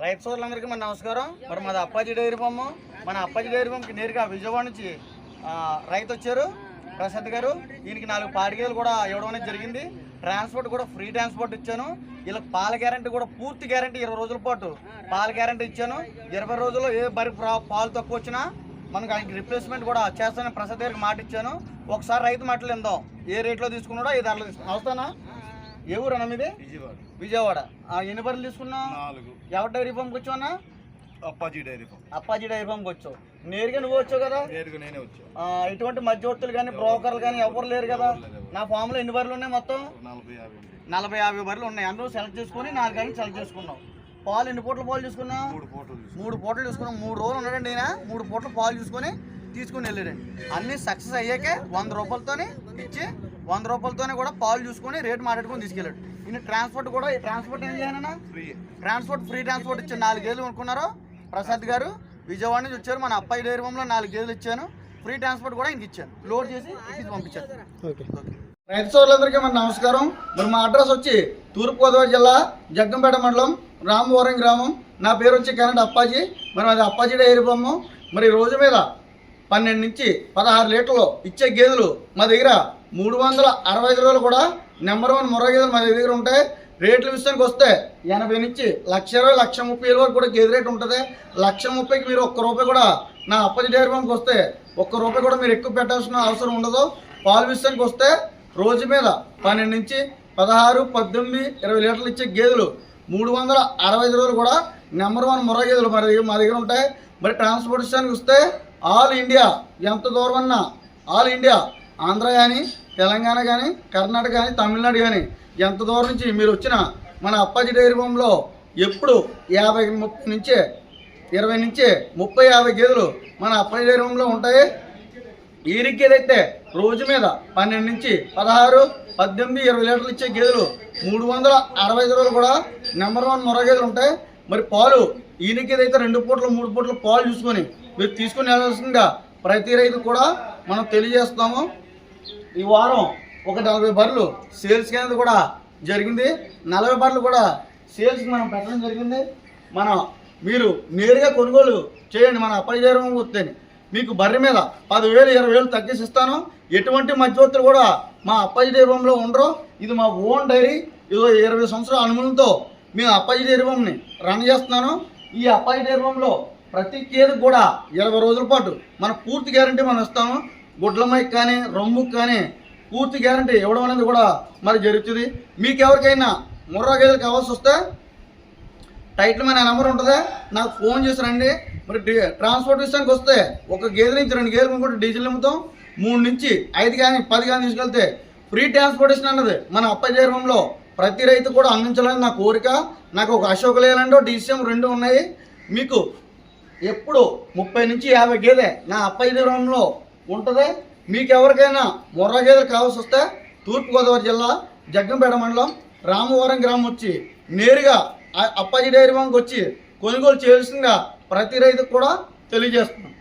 రైతు సోదరులందరికీ మన నమస్కారం. మరి మాది అప్పాజీ డైరీ ఫామ్. మన అప్పాజీ డైరీ ఫామ్కి నేరుగా విజయవాడ నుంచి రైతు వచ్చారు ప్రసాద్ గారు. దీనికి నాలుగు పాడిగేలు కూడా ఇవ్వడం అనేది జరిగింది. ట్రాన్స్పోర్ట్ కూడా ఫ్రీ ట్రాన్స్పోర్ట్ ఇచ్చాను. వీళ్ళకి పాల గ్యారంటీ కూడా పూర్తి గ్యారంటీ ఇరవై రోజుల పాటు పాల గ్యారంటీ ఇచ్చాను. ఇరవై రోజుల్లో ఏ బరి ప్రా- పాలు తక్కువ వచ్చినా మనకు ఆయనకి రిప్లేస్మెంట్ కూడా చేస్తానని ప్రసాద్ గారికి మాట ఇచ్చాను ఒకసారి రైతు మాటలు విందాం. ఏ రేట్లో తీసుకున్నాడో ఏ ధరలో తీసుకున్నా అవుతానా ఏ ఊరు అన్న మీది? విజయవాడ. ఎన్ని బర్రెలు తీసుకున్నావు? నాలుగు. ఎవరి డైరీ ఫామ్కి వచ్చావు అన్న? Appaji dairy farm. Appaji dairy ఫామ్కి వచ్చావు. నేరుగా నువ్వు వచ్చావు కదా? నేరుగా నేనే ఇటువంటి మధ్యవర్తులు కానీ బ్రోకర్లు కానీ ఎవరు లేరు కదా? నా ఫామ్లో ఎన్ని బర్రెలు ఉన్నాయి మొత్తం? నలభై యాభై నలభై యాభై బర్రెలు ఉన్నాయి. అందరూ సెలెక్ట్ చేసుకొని నాలుగు కానీ సెలెక్ట్ చేసుకున్నావు. పాలు ఎన్ని పూటలు పాలు తీసుకున్నావు? మూడు తీసుకున్నాను. మూడు పూటలు తీసుకున్నాం మూడు రోజులు ఉన్నాడండి ఈయన. మూడు పూటలు పాలు చూసుకొని తీసుకుని వెళ్ళాడండి. అన్నీ సక్సెస్ అయ్యాకే వంద రూపాయలతోనే ఇచ్చి వంద రూపాయలతోనే కూడా పాలు చూసుకొని రేటు మాట్లాడుకొని తీసుకెళ్ళాడు. ఈయన ట్రాన్స్పోర్ట్ కూడా ట్రాన్స్పోర్ట్ ఏం చేయనన్నా ఫ్రీ ట్రాన్స్పోర్ట్ ఫ్రీ ట్రాన్స్పోర్ట్ ఇచ్చాను నాలుగు గేదెలు కొనుక్కున్నారు ప్రసాద్ గారు విజయవాడ నుంచి వచ్చారు. మన అబ్బాయి డైరీ ఫామ్లో నాలుగు గేదెలు ఇచ్చాను. ఫ్రీ ట్రాన్స్పోర్ట్ కూడా ఇంక ఇచ్చాను. లోడ్ చేసి ఎక్కించి పంపించాను రైతు సోదరులందరికీ మన నమస్కారం. మరి మా అడ్రస్ వచ్చి తూర్పుగోదావరి జిల్లా జగ్గంపేట మండలం రామవరం గ్రామం. నా పేరు వచ్చి కరెంట్ అప్పాజీ. మరి అది అప్పాజీ డైరీ ఫామ్ మరి రోజు మీద పన్నెండు నుంచి పదహారు లీటర్లు ఇచ్చే గేదెలు మా దగ్గర మూడు వందల అరవై ఐదు రోజులు కూడా నెంబర్ వన్ ముర్ర గేదెలు మా దగ్గర ఉంటాయి. రేట్ల విషయానికి వస్తే ఎనభై నుంచి లక్ష ఇరవై లక్ష ముప్పై వేల వరకు కూడా గేదె రేట్ ఉంటుంది. లక్ష ముప్పైకి మీరు ఒక్క రూపాయి కూడా నా అప్పటి డైరీ ఫామ్కి వస్తే ఒక్క రూపాయి కూడా మీరు ఎక్కువ పెట్టాల్సిన అవసరం ఉండదు. పాలు విషయానికి వస్తే రోజు మీద పన్నెండు నుంచి పదహారు పద్దెనిమిది ఇరవై లీటర్లు ఇచ్చే గేదెలు మూడు వందల అరవై ఐదు రోజులు కూడా నెంబర్ వన్ ముర్ర గేదెలు మన దగ్గర మా దగ్గర ఉంటాయి. మరి ట్రాన్స్పోర్టేషన్కి వస్తే ఆల్ ఇండియా ఎంత దూరం అన్నా ఆల్ ఇండియా ఆంధ్ర కానీ తెలంగాణ కానీ కర్ణాటక కానీ తమిళనాడు కానీ ఎంత దూరం నుంచి మీరు వచ్చిన మన అప్పాజీ డైరీ ఫామ్లో ఎప్పుడు యాభై ముప్పై నుంచే ఇరవై నుంచి ముప్పై యాభై గేదెలు మన అప్పాజీ డైరీ ఫామ్లో ఉంటాయి. ఈరిగ్గేదైతే రోజు మీద పన్నెండు నుంచి పదహారు పద్దెనిమిది ఇరవై లీటర్లు ఇచ్చే గేదెలు మూడు వందల అరవై ఐదు రోజులు కూడా నెంబర్ వన్ మొర గేదెలు ఉంటాయి. మరి పాలు ఈయనకేదైతే రెండు పూటలు మూడు పూటలు పాలు చూసుకొని మీరు తీసుకుని వెళ్ళాల్సిందిగా ప్రతి రైతు కూడా మనం తెలియజేస్తాము ఈ వారం ఒక నలభై బర్రెలు సేల్స్ అనేది కూడా జరిగింది. నలభై బర్రెలు కూడా సేల్స్కి మనం పెట్టడం జరిగింది. మనం మీరు నేరుగా కొనుగోలు చేయండి. మన అపరిచారం వస్తేని మీకు బర్రె మీద పదివేలు ఇరవై వేలు తగ్గిస్తాను ఎటువంటి మధ్యవర్తులు కూడా మా అప్పాజీ డైరీలో ఉండరు. ఇది మా ఓన్ డైరీ. ఇదో ఇరవై సంవత్సరాల అనుమతులతో మేము అప్పాజీ డైరీని రన్ చేస్తున్నాను. ఈ అప్పాజీ డైరీలో ప్రతి కేజీ కూడా ఇరవై రోజుల పాటు మన పూర్తి గ్యారంటీ మనం ఇస్తాము. గుడ్ల కానీ రొమ్ముకి కానీ పూర్తి గ్యారంటీ ఇవ్వడం అనేది కూడా మరి జరుగుతుంది. మీకు ఎవరికైనా ముర్రా గేదెలు కావాల్సి వస్తే టైటిల్ మన నెంబర్ ఉంటుందా. నాకు ఫోన్ చేసి రండి. మరి ట్రాన్స్పోర్టేషన్కి ట్రాన్స్పోర్ట్ విషయానికి వస్తే ఒక గేదె నుంచి రెండు గేదెలు కొనుక్కుంటే డీజిల్ నింపుతాం మూడు నుంచి ఐదు కానీ పది కానీ తీసుకెళ్తే ఫ్రీ ట్రాన్స్పోర్టేషన్ అన్నది మన అప్పజేరంలో ప్రతి రైతు కూడా అందించాలని నా కోరిక. నాకు ఒక అశోక లేలండో డీసీఎం రెండు ఉన్నాయి. మీకు ఎప్పుడు ముప్పై నుంచి యాభై గేదె నా అప్పజేరంలో ఉంటుంది. మీకు ఎవరికైనా మొర్ర గేదెలు కావాల్సి వస్తే తూర్పుగోదావరి జిల్లా జగ్గంపేట మండలం రామవరం గ్రామం వచ్చి నేరుగా అప్పాజీ డైరీ ఫామ్కి వచ్చి కొనుగోలు చేయాల్సిందిగా ప్రతి రైతుకు కూడా తెలియజేస్తున్నాం.